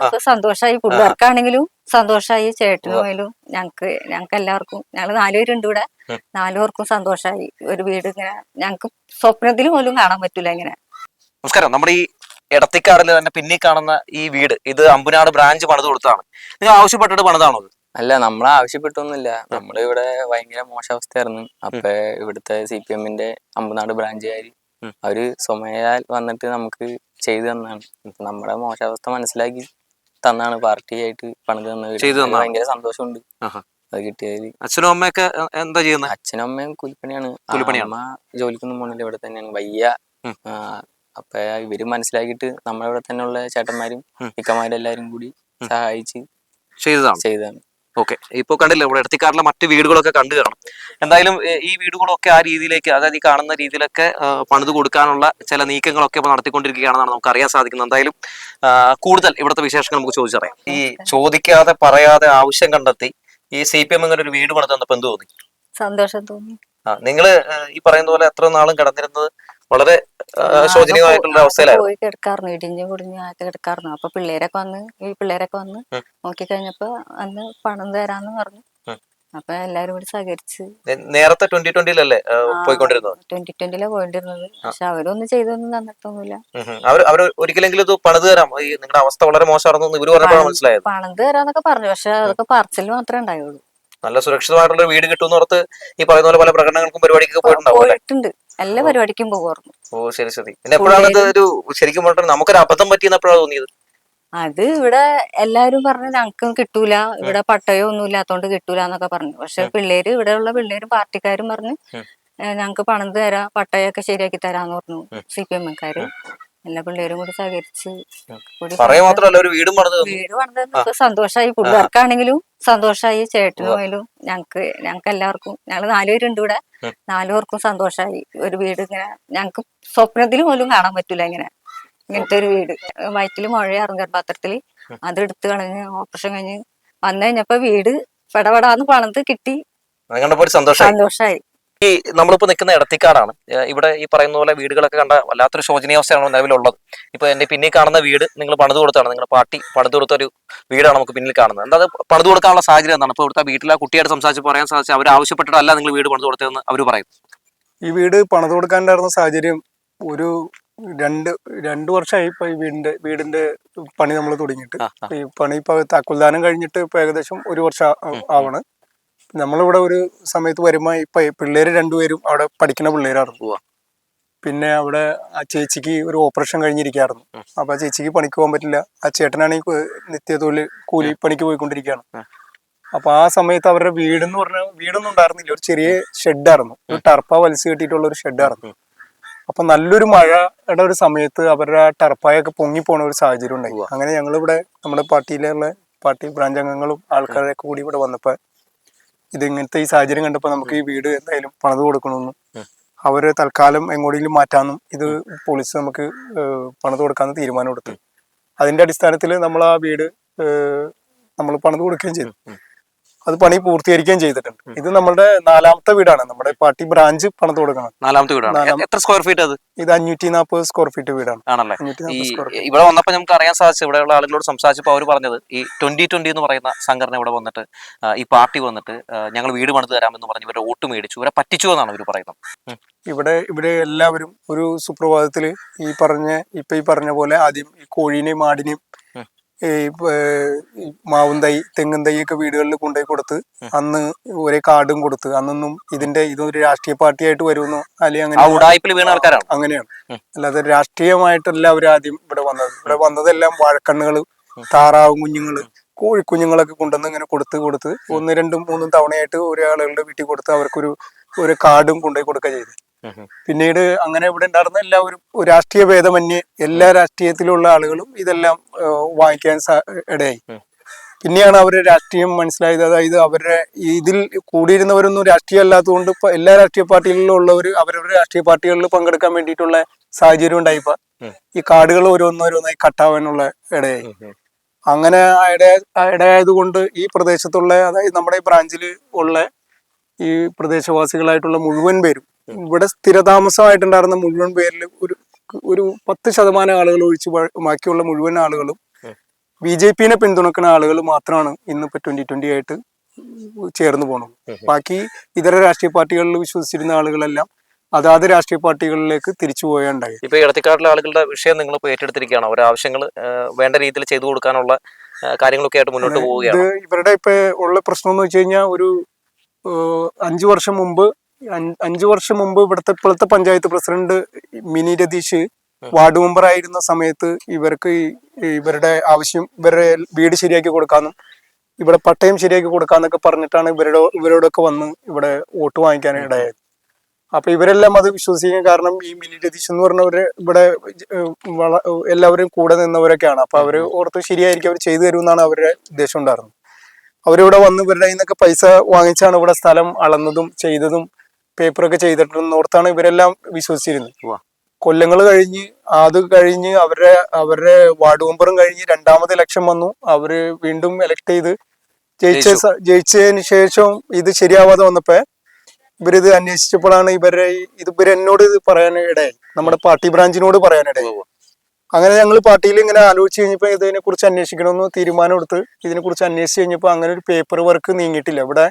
ഇപ്പൊ സന്തോഷമായി പിള്ളേർക്കാണെങ്കിലും സന്തോഷമായി ചേട്ടനുമായാലും ഞങ്ങക്ക് ഞങ്ങക്ക് എല്ലാവർക്കും ഞങ്ങൾ നാലുപേരുണ്ട് ഇവിടെ. നാലുപേർക്കും സന്തോഷമായി ഒരു വീട് ഇങ്ങനെ ഞങ്ങക്ക് സ്വപ്നത്തിൽ പോലും കാണാൻ പറ്റൂല ഇങ്ങനെ. നമസ്കാരം. നമ്മുടെ ഈ ഇടത്തിക്കാടിൽ തന്നെ പിന്നിൽ കാണുന്ന ഈ വീട് ഇത് അമ്പുനാട് ബ്രാഞ്ച് പണിത് കൊടുത്താണ്. നിങ്ങൾ ആവശ്യപ്പെട്ടിട്ട് പണിതാണോ അല്ല നമ്മൾ ആവശ്യപ്പെട്ടൊന്നുമില്ല. നമ്മൾ ഇവിടെ ഭയങ്കര മോശാവസ്ഥയായിരുന്നു അപ്പൊ ഇവിടുത്തെ സി പി എമ്മിന്റെ അമ്പനാട് ബ്രാഞ്ചുകാർ. അവർ സ്വമേയാൽ വന്നിട്ട് നമുക്ക് ചെയ്തു തന്നാണ്. നമ്മുടെ മോശാവസ്ഥ മനസ്സിലാക്കി തന്നാണ് പാർട്ടി ആയിട്ട് പണിത് തന്നത് ചെയ്തു ഭയങ്കര സന്തോഷമുണ്ട്. ആഹാ. അത് കിട്ടിയതിൽ അച്ഛനും അമ്മയൊക്കെ എ- എന്താ ചെയ്യുന്നത് അച്ഛനും അമ്മയും കൂലിപ്പണിയാണ്. കൂലിപ്പണിയാണ്. അമ്മ ജോലിക്കൊന്നും പോണില്ല. ഇവിടെ തന്നെയാണ്. വയ്യ. ഉം. ആ, അപ്പൊ ഇവർ മനസ്സിലാക്കിയിട്ട് നമ്മളിവിടെ തന്നെയുള്ള ചേട്ടന്മാരും ഉം. ഇക്കമാരും എല്ലാരും കൂടി സഹായിച്ച് ചെയ്തതാണ്. ചെയ്തതാണ്. ഓക്കെ. ഇപ്പോൾ കണ്ടില്ല ഇവിടെ എടത്തിക്കാടിലെ മറ്റ് വീടുകളൊക്കെ കണ്ടു കാണും എന്തായാലും ഈ വീടുകളൊക്കെ ആ രീതിയിലേക്ക് അതായത് ഈ കാണുന്ന രീതിയിലൊക്കെ പണിത് കൊടുക്കാനുള്ള ചില നീക്കങ്ങളൊക്കെ ഇപ്പോൾ നടത്തിക്കൊണ്ടിരിക്കുകയാണെന്നാണ് നമുക്ക് അറിയാൻ സാധിക്കുന്നത്. എന്തായാലും കൂടുതൽ ഇവിടുത്തെ വിശേഷങ്ങൾ നമുക്ക് ചോദിച്ചറിയാം. ഈ ചോദിക്കാതെ പറയാതെ ആവശ്യം കണ്ടെത്തി ഈ സി പി എം ഒരു വീട് പണിത് എന്ത് തോന്നി? സന്തോഷം തോന്നി. ആ നിങ്ങൾ ഈ പറയുന്ന പോലെ എത്ര നാളും കിടന്നിരുന്നത്? വളരെ ശോചനീയമായിട്ടുള്ള അവസ്ഥയിലായിരുന്നു. പോയി കിടക്കാറുന്നു ഇടിഞ്ഞു പൊടിഞ്ഞു ആകെ കിടക്കാറുന്നു അപ്പൊ പിള്ളേരൊക്കെ വന്ന് ഈ പിള്ളേരൊക്കെ വന്ന്. നോക്കി കഴിഞ്ഞപ്പോ അന്ന് പണം തരാന്ന് പറഞ്ഞു. അപ്പൊ എല്ലാരും കൂടി സഹകരിച്ച്. നേരത്തെ ട്വന്റി ട്വന്റിയിലല്ലേ പോയിക്കൊണ്ടിരുന്നത്? ട്വന്റി ട്വന്റിയിലെ പോയിട്ടിരുന്നത് പക്ഷെ അവരൊന്നും ചെയ്തൊന്നും തന്നിട്ടൊന്നുമില്ല. അവർ അവർ ഒരിക്കലെങ്കിലും ഇത് പണിത് തരാം. നിങ്ങളുടെ അവസ്ഥ വളരെ മോശമാണെന്ന് ഇവർ പറഞ്ഞപ്പോഴാണ് മനസ്സിലായത്. പണം തരാന്നൊക്കെ പറഞ്ഞു. പക്ഷെ അതൊക്കെ പറച്ചിൽ മാത്രമേ ഉണ്ടായുള്ളൂ. നല്ല സുരക്ഷിതമായിട്ടുള്ള വീട് കിട്ടുമെന്ന് ഓർത്ത് ഈ പറയുന്ന പോലെ പല പ്രകടനങ്ങൾക്കും പരിപാടിക്കൊക്കെ പോയിട്ടുണ്ടാവും എല്ലാ പരിപാടിക്കും പോകുമായിരുന്നു ഓ ശരി ശരി. പിന്നെ എപ്പോഴാണ് ഇത് ഒരു ശരിക്കും പറഞ്ഞാൽ നമുക്കൊരു അബദ്ധം പറ്റിയെന്ന് എപ്പോഴാണ് തോന്നിയത്? അത് ഇവിടെ എല്ലാരും പറഞ്ഞു ഞങ്ങൾക്കും കിട്ടൂല ഇവിടെ പട്ടയോ ഒന്നും ഇല്ലാത്തോണ്ട് കിട്ടൂല എന്നൊക്കെ പറഞ്ഞു. പക്ഷെ പിള്ളേര് ഇവിടെയുള്ള പിള്ളേരും പാർട്ടിക്കാരും പറഞ്ഞു. ഞങ്ങക്ക് പണം തരാം പട്ടയൊക്കെ ശരിയാക്കി തരാന്ന് പറഞ്ഞു. സി പി എംകാര് എല്ലാ പിള്ളേരും കൂടി സഹകരിച്ച് വീടും പണിത് സന്തോഷായി. പിള്ളേർക്കാണെങ്കിലും സന്തോഷായി ചേട്ടനുമായാലും ഞങ്ങക്ക് ഞങ്ങക്ക് എല്ലാവർക്കും ഞങ്ങൾ നാലുപേരുണ്ട് ഇവിടെ. നാലുപേർക്കും സന്തോഷമായി ഒരു വീട് ഇങ്ങനെ ഞങ്ങക്ക് സ്വപ്നത്തിൽ പോലും കാണാൻ പറ്റൂല ഇങ്ങനെ. ഇങ്ങനത്തെ ഒരു വീട്. വയറ്റിൽ മുഴയാറും ഗർഭപാത്രത്തിൽ അത് എടുത്തു കളഞ്ഞ് ഓപ്പറേഷൻ കഴിഞ്ഞ് വന്നു കഴിഞ്ഞപ്പോ വീട് പെടപെടാന്ന് പണത് കിട്ടി. സന്തോഷമായി ഈ നമ്മളിപ്പോൾ നിൽക്കുന്ന ഇടത്തിക്കാടാണ്. ഇവിടെ ഈ പറയുന്ന പോലെ വീടുകളൊക്കെ കണ്ട വല്ലാത്തൊരു ശോചനീയാവസ്ഥയാണ് നിലവിലുള്ളത് ഇപ്പോൾ എന്റെ പിന്നിൽ കാണുന്ന വീട് നിങ്ങൾ പണിത് കൊടുത്താണ്. നിങ്ങൾ പാർട്ടി പണിത് കൊടുത്ത ഒരു വീടാണ് നമുക്ക് പിന്നിൽ കാണുന്നത്. എന്താ അത് പണിത് കൊടുക്കാനുള്ള സാഹചര്യം എന്താണ്? ഇപ്പോൾ ഇവിടുത്തെ വീട്ടിലെ കുട്ടിയായിട്ട് സംസാരിച്ച് പറയാൻ സാധിച്ചാൽ അവർ ആവശ്യപ്പെട്ടിട്ടല്ല നിങ്ങൾ വീട് പണിത് കൊടുത്തതെന്ന് അവർ പറയും. ഈ വീട് പണിത് കൊടുക്കാനുണ്ടായിരുന്ന സാഹചര്യം ഒരു രണ്ട് രണ്ട് വർഷമായി ഇപ്പൊ ഈ വീടിന്റെ വീടിന്റെ പണി നമ്മൾ തുടങ്ങിയിട്ട്. ഈ പണി ഇപ്പൊ താക്കോൽദാനം കഴിഞ്ഞിട്ട് ഇപ്പൊ ഏകദേശം ഒരു വർഷം ആവണ്. നമ്മളിവിടെ ഒരു സമയത്ത് വരുമ്പോ ഇപ്പൊ പിള്ളേര് രണ്ടുപേരും അവിടെ പഠിക്കുന്ന പിള്ളേരായിരുന്നു പോവാ പിന്നെ അവിടെ ആ ചേച്ചിക്ക് ഒരു ഓപ്പറേഷൻ കഴിഞ്ഞിരിക്കുകയായിരുന്നു. അപ്പൊ ആ ചേച്ചിക്ക് പണിക്ക് പോകാൻ പറ്റില്ല. ആ ചേട്ടനാണെങ്കിൽ നിത്യതൊഴിൽ കൂലി പണിക്ക് പോയിക്കൊണ്ടിരിക്കുകയാണ്. അപ്പൊ ആ സമയത്ത് അവരുടെ വീടെന്ന് പറഞ്ഞാൽ വീടൊന്നും ഉണ്ടായിരുന്നില്ല. ഒരു ചെറിയ ഷെഡായിരുന്നു. ഒരു ടർപ്പ വലിച്ചു കെട്ടിയിട്ടുള്ള ഒരു ഷെഡായിരുന്നു. അപ്പൊ നല്ലൊരു മഴയുടെ ഒരു സമയത്ത് അവരുടെ ആ ടർപ്പായൊക്കെ പൊങ്ങി പോണ ഒരു സാഹചര്യം ഉണ്ടായി. അങ്ങനെ ഞങ്ങൾ ഇവിടെ നമ്മുടെ പാർട്ടിയിലുള്ള പാർട്ടി ബ്രാഞ്ച് അംഗങ്ങളും ആൾക്കാരൊക്കെ കൂടി ഇവിടെ വന്നപ്പോ ഇത് ഇങ്ങനത്തെ ഈ സാഹചര്യം കണ്ടപ്പോ നമുക്ക് ഈ വീട് എന്തായാലും പണിത് കൊടുക്കണമെന്നും. അവർ തൽക്കാലം എങ്ങോട്ടെങ്കിലും മാറ്റാമെന്നും ഇത് പൊളിച്ച് നമുക്ക് പണത് കൊടുക്കാന്ന് തീരുമാനം എടുത്തു. അതിന്റെ അടിസ്ഥാനത്തിൽ നമ്മൾ ആ വീട് നമ്മൾ പണിത് കൊടുക്കുകയും ചെയ്തു. അത് പണി പൂർത്തീകരിക്കുകയും ചെയ്തിട്ടുണ്ട്. ഇത് നമ്മുടെ നാലാമത്തെ വീടാണ്. നമ്മുടെ പാർട്ടി ബ്രാഞ്ച് പണിത് കൊടുക്കണം നാലാമത്തെ വീടാണ്. എത്ര സ്ക്വയർ ഫീറ്റ് അത്? ഇത് അഞ്ഞൂറ്റി നാൽപ്പത് സ്ക്വയർ ഫീറ്റ് വീടാണ്. ആണല്ലേ? ഇവിടെ വന്നപ്പോൾ നമുക്ക് അറിയാൻ സാധിച്ചു. ഇവിടെയുള്ള ആളുകളോട് സംസാരിച്ചപ്പോൾ അവർ പറഞ്ഞത് ഈ ട്വന്റി ട്വന്റി എന്ന് പറയുന്ന സംഘടന ഇവിടെ വന്നിട്ട് ഈ പാർട്ടി വന്നിട്ട് ഞങ്ങൾ വീട് പണിത് തരാമെന്ന് പറഞ്ഞ് ഇവരെ വോട്ട് മേടിച്ചു. ഇവരെ പറ്റിച്ചു എന്നാണ് ഇവർ പറയുന്നത്. ഇവിടെ ഇവിടെ എല്ലാവരും ഒരു സുപ്രഭാതത്തിൽ ഈ പറഞ്ഞ ഇപ്പൊ ഈ പറഞ്ഞ പോലെ ആദ്യം ഈ കോഴീനെയും ആടിനെയും. ഈ മാവും തൈ തെങ്ങും തൈ ഒക്കെ വീടുകളിൽ കൊണ്ടുപോയി കൊടുത്ത് അന്ന് ഒരേ കാർഡും കൊടുത്ത് അന്നൊന്നും ഇതിന്റെ ഇതൊരു രാഷ്ട്രീയ പാർട്ടിയായിട്ട് വരുമെന്നോ അല്ലെങ്കിൽ അങ്ങനെ അങ്ങനെയാണ്. അല്ലാതെ രാഷ്ട്രീയമായിട്ടല്ല അവർ ആദ്യം ഇവിടെ വന്നത്. ഇവിടെ വന്നതെല്ലാം വാഴക്കണ്ണുകൾ താറാവും കുഞ്ഞുങ്ങൾ കോഴിക്കുഞ്ഞുങ്ങളൊക്കെ കൊണ്ടുവന്ന് ഇങ്ങനെ കൊടുത്ത് കൊടുത്ത് ഒന്ന് രണ്ടും മൂന്നും തവണയായിട്ട് ഒരാളുകളുടെ വീട്ടിൽ കൊടുത്ത് അവർക്കൊരു ഒരു കാർഡും കൊണ്ടുപോയി കൊടുക്കുക ചെയ്തു പിന്നീട് അങ്ങനെ ഇവിടെ ഉണ്ടായിരുന്ന എല്ലാവരും രാഷ്ട്രീയ ഭേദമന്യേ എല്ലാ രാഷ്ട്രീയത്തിലുള്ള ആളുകളും ഇതെല്ലാം വാങ്ങിക്കാൻ ഇടയായി. പിന്നെയാണ് അവരെ രാഷ്ട്രീയം മനസ്സിലായത്. അതായത് അവരുടെ ഇതിൽ കൂടിയിരുന്നവരൊന്നും രാഷ്ട്രീയം അല്ലാത്തതുകൊണ്ട് ഇപ്പൊ എല്ലാ രാഷ്ട്രീയ പാർട്ടികളിലും ഉള്ളവർ അവരവരുടെ രാഷ്ട്രീയ പാർട്ടികളിൽ പങ്കെടുക്കാൻ വേണ്ടിയിട്ടുള്ള സാഹചര്യം ഉണ്ടായിപ്പോ ഈ കാർഡുകൾ ഓരോന്നോരോന്നായി കട്ടാവാനുള്ള ഇടയായി. അങ്ങനെ ഇട- ഇടയായത് കൊണ്ട് ഈ പ്രദേശത്തുള്ള അതായത് നമ്മുടെ ബ്രാഞ്ചിൽ ഉള്ള ഈ പ്രദേശവാസികളായിട്ടുള്ള മുഴുവൻ പേരും ഇവിടെ സ്ഥിരതാമസമായിട്ടുണ്ടായിരുന്ന മുഴുവൻ പേരിൽ ഒരു ഒരു പത്ത് ശതമാനം ആളുകൾ ഒഴിച്ച് ബാക്കിയുള്ള മുഴുവൻ ആളുകളും. ബി ജെ പിനെ പിന്തുണക്കുന്ന ആളുകൾ മാത്രമാണ് ഇന്നിപ്പോ ട്വന്റി ട്വന്റി ആയിട്ട് ചേർന്ന് പോകണം ബാക്കി ഇതര രാഷ്ട്രീയ പാർട്ടികളിൽ വിശ്വസിച്ചിരുന്ന ആളുകളെല്ലാം അതാത് രാഷ്ട്രീയ പാർട്ടികളിലേക്ക് തിരിച്ചു പോയുണ്ടായി. ഇപ്പൊ ഇടത്തിക്കാട്ടിലെ ആളുകളുടെ വിഷയം നിങ്ങൾ ഇപ്പോൾ ഏറ്റെടുത്തിരിക്കുകയാണ് അവരുടെ ആവശ്യങ്ങൾ വേണ്ട രീതിയിൽ ചെയ്തു കൊടുക്കാനുള്ള കാര്യങ്ങളൊക്കെ ആയിട്ട് മുന്നോട്ട് പോവുകയാണ്. ഇവരുടെ ഇപ്പൊ ഉള്ള പ്രശ്നം എന്ന് വെച്ച് കഴിഞ്ഞാൽ ഒരു അഞ്ചു വർഷം മുമ്പ് അഞ്ച് വർഷം മുമ്പ് ഇവിടുത്തെ ഇപ്പോഴത്തെ panchayat president Mini Ratheesh ward member ആയിരുന്ന സമയത്ത് ഇവർക്ക് ഇവരുടെ ആവശ്യം ഇവരുടെ വീട് ശരിയാക്കി കൊടുക്കാനും ഇവിടെ പട്ടയം ശരിയാക്കി കൊടുക്കാന്നൊക്കെ പറഞ്ഞിട്ടാണ് ഇവരുടെ ഇവരോടൊക്കെ വന്ന് ഇവിടെ വോട്ട് വാങ്ങിക്കാൻ ഇടയായത്. അപ്പൊ ഇവരെല്ലാം അത് വിശ്വസിക്കാൻ കാരണം ഈ മിനി രതീഷ് എന്ന് പറഞ്ഞവര് ഇവിടെ എല്ലാവരും കൂടെ നിന്നവരൊക്കെയാണ്. അപ്പൊ അവർ ഓർത്ത് ശരിയായിരിക്കും അവർ ചെയ്തു തരുമെന്നാണ് അവരുടെ ഉദ്ദേശം ഉണ്ടായിരുന്നത്. അവരിവിടെ വന്ന് ഇവരുടെ കയ്യിൽ നിന്നൊക്കെ പൈസ വാങ്ങിച്ചാണ് ഇവിടെ സ്ഥലം അളന്നതും ചെയ്തതും പേപ്പറൊക്കെ ചെയ്തിട്ടുണ്ടെന്നോർത്താണ് ഇവരെല്ലാം വിശ്വസിച്ചിരുന്നത്. കൊല്ലങ്ങൾ കഴിഞ്ഞ് അത് കഴിഞ്ഞ് അവരുടെ അവരുടെ വാർഡ് മെമ്പറും കഴിഞ്ഞ് രണ്ടാമത് ഇലക്ഷൻ വന്നു. അവർ വീണ്ടും എലക്ട് ചെയ്ത് ജയിച്ച ജയിച്ചതിന് ശേഷം ഇത് ശരിയാവാതെ വന്നപ്പോ ഇവരിത് അന്വേഷിച്ചപ്പോഴാണ് ഇവരെ ഇത് ഇവർ എന്നോട് ഇത് പറയാൻ ഇടയായി നമ്മുടെ പാർട്ടി ബ്രാഞ്ചിനോട് പറയാനിടയായി. അങ്ങനെ ഞങ്ങൾ പാർട്ടിയിൽ ഇങ്ങനെ ആലോചിച്ച് കഴിഞ്ഞപ്പോൾ ഇതിനെ കുറിച്ച് അന്വേഷിക്കണമെന്ന് തീരുമാനം എടുത്ത് ഇതിനെ കുറിച്ച് അന്വേഷിച്ച് കഴിഞ്ഞപ്പോൾ അങ്ങനെ ഒരു പേപ്പർ വർക്ക് നീങ്ങിയിട്ടില്ല. ഇവിടെ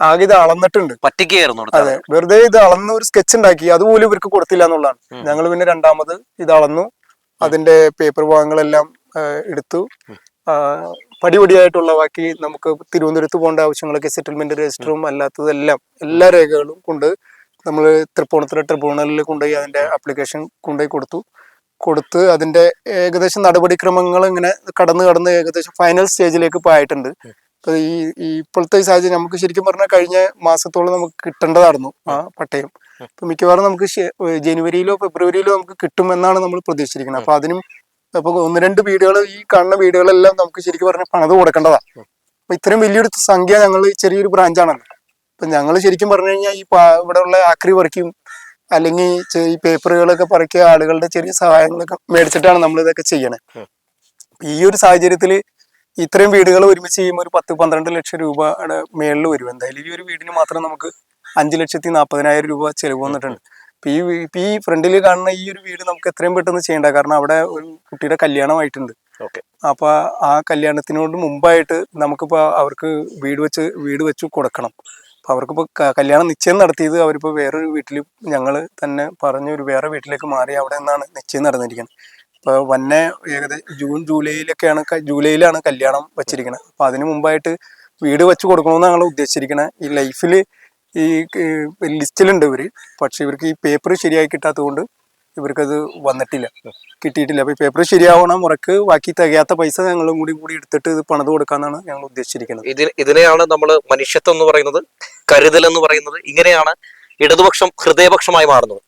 ആകെ ഇത് അളന്നിട്ടുണ്ട്. അതെ. വെറുതെ ഇത് അളന്ന് ഒരു സ്കെച്ച് ഉണ്ടാക്കി. അതുപോലും ഇവർക്ക് കൊടുത്തില്ല എന്നുള്ളതാണ്. ഞങ്ങൾ പിന്നെ രണ്ടാമത് ഇത് അളന്നു. അതിന്റെ പേപ്പർ ഭാഗങ്ങളെല്ലാം എടുത്തു. പടിപടിയായിട്ടുള്ള ബാക്കി നമുക്ക് തിരുവനന്തപുരത്ത് പോകേണ്ട ആവശ്യങ്ങളൊക്കെ സെറ്റിൽമെന്റ് രജിസ്റ്ററും അല്ലാത്തതെല്ലാം എല്ലാ രേഖകളും കൊണ്ട് നമ്മൾ തൃപ്പൂണിത്തുറ ട്രിബ്യൂണലിൽ കൊണ്ടുപോയി അതിന്റെ ആപ്ലിക്കേഷൻ കൊണ്ടുപോയി കൊടുത്തു. കൊടുത്ത് അതിന്റെ ഏകദേശം നടപടിക്രമങ്ങൾ ഇങ്ങനെ കടന്നു കടന്ന് ഏകദേശം ഫൈനൽ സ്റ്റേജിലേക്ക് പോയിട്ടുണ്ട്. ഇപ്പൊ ഈ ഇപ്പോഴത്തെ ഈ സാഹചര്യം നമുക്ക് ശരിക്കും പറഞ്ഞാൽ കഴിഞ്ഞ മാസത്തോളം നമുക്ക് കിട്ടേണ്ടതായിരുന്നു ആ പട്ടയം. ഇപ്പൊ മിക്കവാറും നമുക്ക് ജനുവരിയിലോ ഫെബ്രുവരിയിലോ നമുക്ക് കിട്ടുമെന്നാണ് നമ്മൾ പ്രതീക്ഷിച്ചിരിക്കുന്നത്. അപ്പൊ അതിനും അപ്പൊ ഒന്ന് രണ്ട് വീടുകൾ ഈ കാണുന്ന വീടുകളെല്ലാം നമുക്ക് ശരിക്കും പറഞ്ഞാൽ പണത് കൊടുക്കേണ്ടതാ. അപ്പൊ ഇത്രയും വലിയൊരു സംഖ്യ ഞങ്ങൾ ചെറിയൊരു ബ്രാഞ്ചാണല്ലോ. അപ്പൊ ഞങ്ങൾ ശരിക്കും പറഞ്ഞു കഴിഞ്ഞാൽ ഈ ഇവിടെ ഉള്ള ആക്രി പറിക്കും അല്ലെങ്കിൽ ഈ പേപ്പറുകളൊക്കെ പറിക്കുക ആളുകളുടെ ചെറിയ സഹായങ്ങളൊക്കെ മേടിച്ചിട്ടാണ് നമ്മൾ ഇതൊക്കെ ചെയ്യണേ. ഈ ഒരു സാഹചര്യത്തിൽ ഇത്രയും വീടുകൾ ഒരുമിച്ച് ചെയ്യുമ്പോൾ ഒരു പത്ത് പന്ത്രണ്ട് ലക്ഷം രൂപയുടെ മേളിൽ വരും. എന്തായാലും ഈ ഒരു വീടിന് മാത്രം നമുക്ക് അഞ്ച് ലക്ഷത്തി നാൽപ്പതിനായിരം രൂപ ചെലവ് വന്നിട്ടുണ്ട്. ഇപ്പൊ ഈ ഇപ്പൊ ഈ ഫ്രണ്ടിൽ കാണുന്ന ഈ ഒരു വീട് നമുക്ക് എത്രയും പെട്ടെന്ന് ചെയ്യേണ്ട കാരണം അവിടെ ഒരു കുട്ടിയുടെ കല്യാണമായിട്ടുണ്ട്. ഓക്കെ. അപ്പൊ ആ കല്യാണത്തിനോട് മുമ്പായിട്ട് നമുക്കിപ്പോ അവർക്ക് വീട് വെച്ച് വീട് വെച്ച് കൊടുക്കണം. അപ്പൊ അവർക്കിപ്പോ കല്യാണം നിശ്ചയം നടത്തിയത് അവരിപ്പോ വേറൊരു വീട്ടിൽ ഞങ്ങൾ തന്നെ പറഞ്ഞ ഒരു വേറെ വീട്ടിലേക്ക് മാറി അവിടെ നിന്നാണ് നിശ്ചയം നടന്നിരിക്കുന്നത്. വന്നെ ഏകദേശം ജൂൺ ജൂലൈയിലൊക്കെയാണ് ജൂലൈയിലാണ് കല്യാണം വെച്ചിരിക്കുന്നത് അപ്പൊ അതിന് മുമ്പായിട്ട് വീട് വെച്ച് കൊടുക്കണമെന്ന് ഞങ്ങൾ ഉദ്ദേശിച്ചിരിക്കുന്നത് ഈ ലൈഫിൽ ഈ ലിസ്റ്റിലുണ്ട് ഇവർ. പക്ഷെ ഇവർക്ക് ഈ പേപ്പർ ശരിയായി കിട്ടാത്തത് കൊണ്ട് ഇവർക്കത് വന്നിട്ടില്ല. കിട്ടിയിട്ടില്ല. അപ്പൊ ഈ പേപ്പർ ശരിയാവണ മുറക്ക് ബാക്കി തികയാത്ത പൈസ ഞങ്ങളും കൂടി കൂടി എടുത്തിട്ട് ഇത് പണിത് കൊടുക്കാന്നാണ് ഞങ്ങൾ ഉദ്ദേശിച്ചിരിക്കുന്നത് ഇതിൽ ഇതിനെയാണ് നമ്മൾ മനുഷ്യത്വം എന്ന് പറയുന്നത് കരുതൽ എന്ന് പറയുന്നത്. ഇങ്ങനെയാണ് ഇടതുപക്ഷം ഹൃദയപക്ഷമായി മാറുന്നത്.